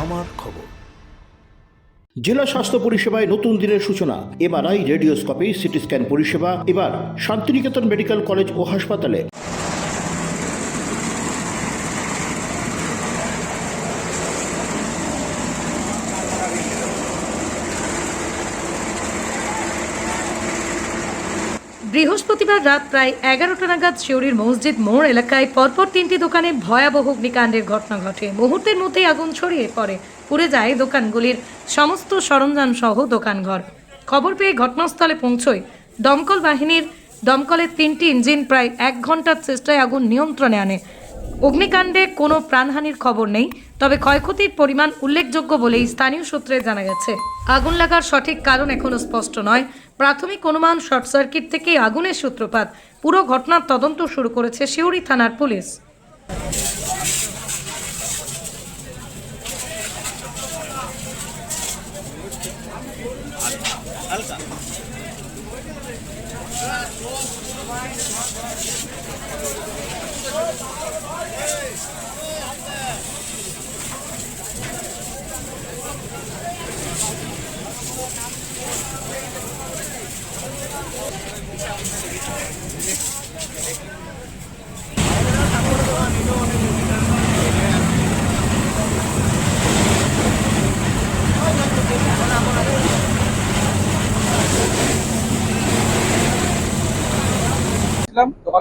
আমার খবর। জেলা স্বাস্থ্য পরিষেবায় নতুন দিনের সূচনা এবার এমআরআই, রেডিওস্কোপি সিটি স্ক্যান পরিষেবা, এবার শান্তিনিকেতন মেডিকেল কলেজ ও হাসপাতালে। বৃহস্পতিবার রাত প্রায় এগারোটা নাগাদ শিউরির মসজিদ মোড় এলাকায় পরপর তিনটি দোকানে ভয়াবহ অগ্নিকাণ্ডের ঘটনা ঘটে। মুহূর্তের মধ্যেই আগুন ছড়িয়ে পড়ে। পুড়ে যায় দোকানগুলির সমস্ত সরঞ্জাম সহ দোকানঘর। খবর পেয়ে ঘটনাস্থলে পৌঁছয় দমকল বাহিনীর। দমকলের তিনটি ইঞ্জিন প্রায় এক ঘণ্টার চেষ্টায় আগুন নিয়ন্ত্রণে আনে। অগ্নিকাণ্ডে কোনো প্রাণহানির খবর নেই, তবে ক্ষয়ক্ষতির পরিমাণ উল্লেখযোগ্য বলেই স্থানীয় সূত্রে জানা গেছে। আগুন লাগার সঠিক কারণ এখনও স্পষ্ট নয়। প্রাথমিক অনুমান শর্ট সার্কিট থেকেই আগুনের সূত্রপাত। পুরো ঘটনার তদন্ত শুরু করেছে শিউরি থানার পুলিশ।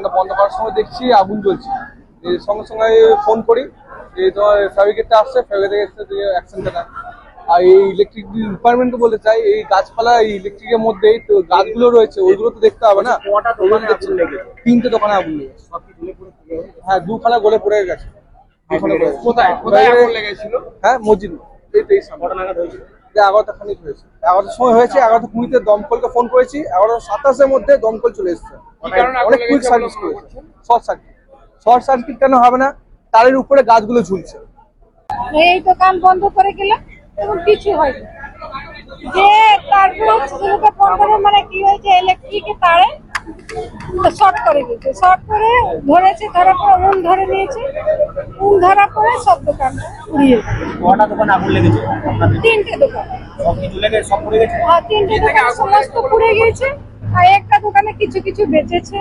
দোকানটা বন্ধ করার সময় দেখছি আগুন জ্বলছে। এই সঙ্গে সঙ্গে ফোন করি যে তোমার ফেব্রিকেটটা আসছে ফেব্রিকেট এসে অ্যাকশনটা নেয় আর এই ইলেকট্রিক ডিপার্টমেন্টকে বলতে চাই এই গাছপালা এই ইলেকট্রিকের মধ্যেই তো গাছগুলো রয়েছে ওইগুলো তো দেখতে হবে না। তিনটে দোকানে আগুন লেগেছে। হ্যাঁ দুখানা গলে পড়ে গেছে। কোথায়? কোথায় লেগেছিল? হ্যাঁ মসজিদ। এই তো এই সামনে। যে এগারোটা খানিক হয়েছে। এগারোটার সময় হয়েছে এগারোটা কুড়িতে দমকলকে ফোন করেছি এগারোটা সাতাশের মধ্যে দমকল চলে এসছে। কারণে অনেক কুইক সার্ভিস করেছে। শর্ট সার্কিট শর্ট সার্কিট কেন হবে না? তারের উপরে গাছগুলো ঝুলছে। এই দোকান বন্ধ করে গেলাম এবং কিছু হয়নি। যে তারপর ফোন করে মানে কি হয়েছে ইলেকট্রিক তারে শর্ট করে দিয়েছে শর্ট করে ধরেছে ধরার পর উন ধরে নিয়েছে। উন ধরার পরে সব দোকান উড়িয়ে কটা দোকান আগুন লেগেছে? তিনটে দোকান। সব কিছু লেগে সব পড়ে গেছে? আর তিনটে দোকান সমস্ত পুড়ে গিয়েছে। আর একটা দোকানে কিছু কিছু বেঁচেছে।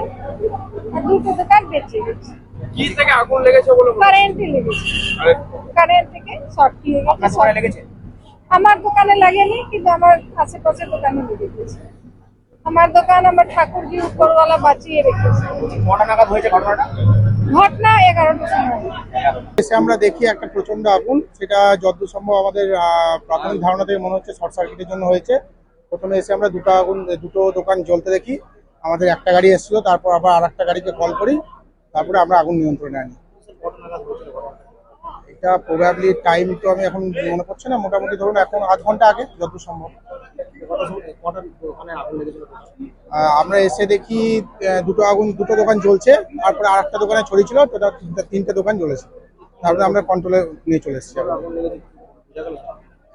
আর দুটো দোকান বেঁচে গেছে কি থেকে আগুন লেগেছে বলে লেগেছে। কারেন্ট থেকে শর্ট লেগেছে? আমার দোকানে লাগেনি কিন্তু আমার আশেপাশে দোকানে লেগে গেছে আমার দোকান আমার ঠাকুরজি উপরওয়ালা বাঁচিয়ে রেখেছে। কটা নাগাদ হয়েছে ঘটনাটা? ঘটনা এগারোটার সময়। এসে আমরা দেখি একটা প্রচণ্ড আগুন সেটা যতদূর সম্ভব আমাদের প্রাথমিক ধারণা থেকে মনে হচ্ছে শর্ট সার্কিটের জন্য হয়েছে। প্রথমে এসে আমরা দুটো আগুন দুটো দোকান জ্বলতে দেখি। আমাদের একটা গাড়ি এসেছিল তারপর আবার আর একটা গাড়িকে কল করি তারপরে আমরা আগুন নিয়ন্ত্রণে আনি। এটা প্রবাবলি টাইম তো আমি এখন মনে পড়ছে না মোটামুটি ধরুন এখন আধ ঘণ্টা আগে যতদূর সম্ভব। আমরা এসে দেখি দুটো আগুন দুটো দোকান জ্বলছে তারপরে আর একটা দোকানে ছড়িয়েছিল টোটাল তিনটে- তিনটে দোকান জ্বলেছে। তারপরে আমরা কন্ট্রোলে নিয়ে চলে এসেছি।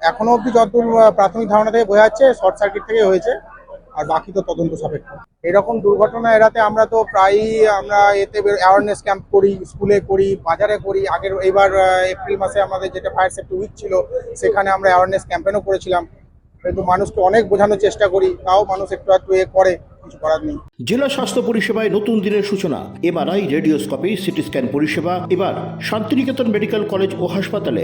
এখনও অবধি যতদূর প্রাথমিক ধারণা থেকে বোঝা যাচ্ছে শর্ট সার্কিট থেকে হয়েছে আর বাকি তো তদন্ত সাপেক্ষ। এরকম দুর্ঘটনা এড়াতে আমরা তো প্রায়ই আমরা এতে অ্যাওয়ারনেস ক্যাম্প করি স্কুলে করি বাজারে করি। আগের এবার এপ্রিল মাসে আমাদের যেটা ফায়ার সেফটি উইক ছিল সেখানে আমরা অ্যাওয়ারনেস ক্যাম্পেনও করেছিলাম। কিন্তু মানুষকে অনেক বোঝানোর চেষ্টা করি, তাও মানুষ একটু একটু এ করে, কিছু করার নেই। জেলা স্বাস্থ্য পরিষেবায় নতুন দিনের সূচনা, এমআরআই, রেডিওস্কোপি সিটি স্ক্যান পরিষেবা, এবার শান্তিনিকেতন মেডিকেল কলেজ ও হাসপাতালে।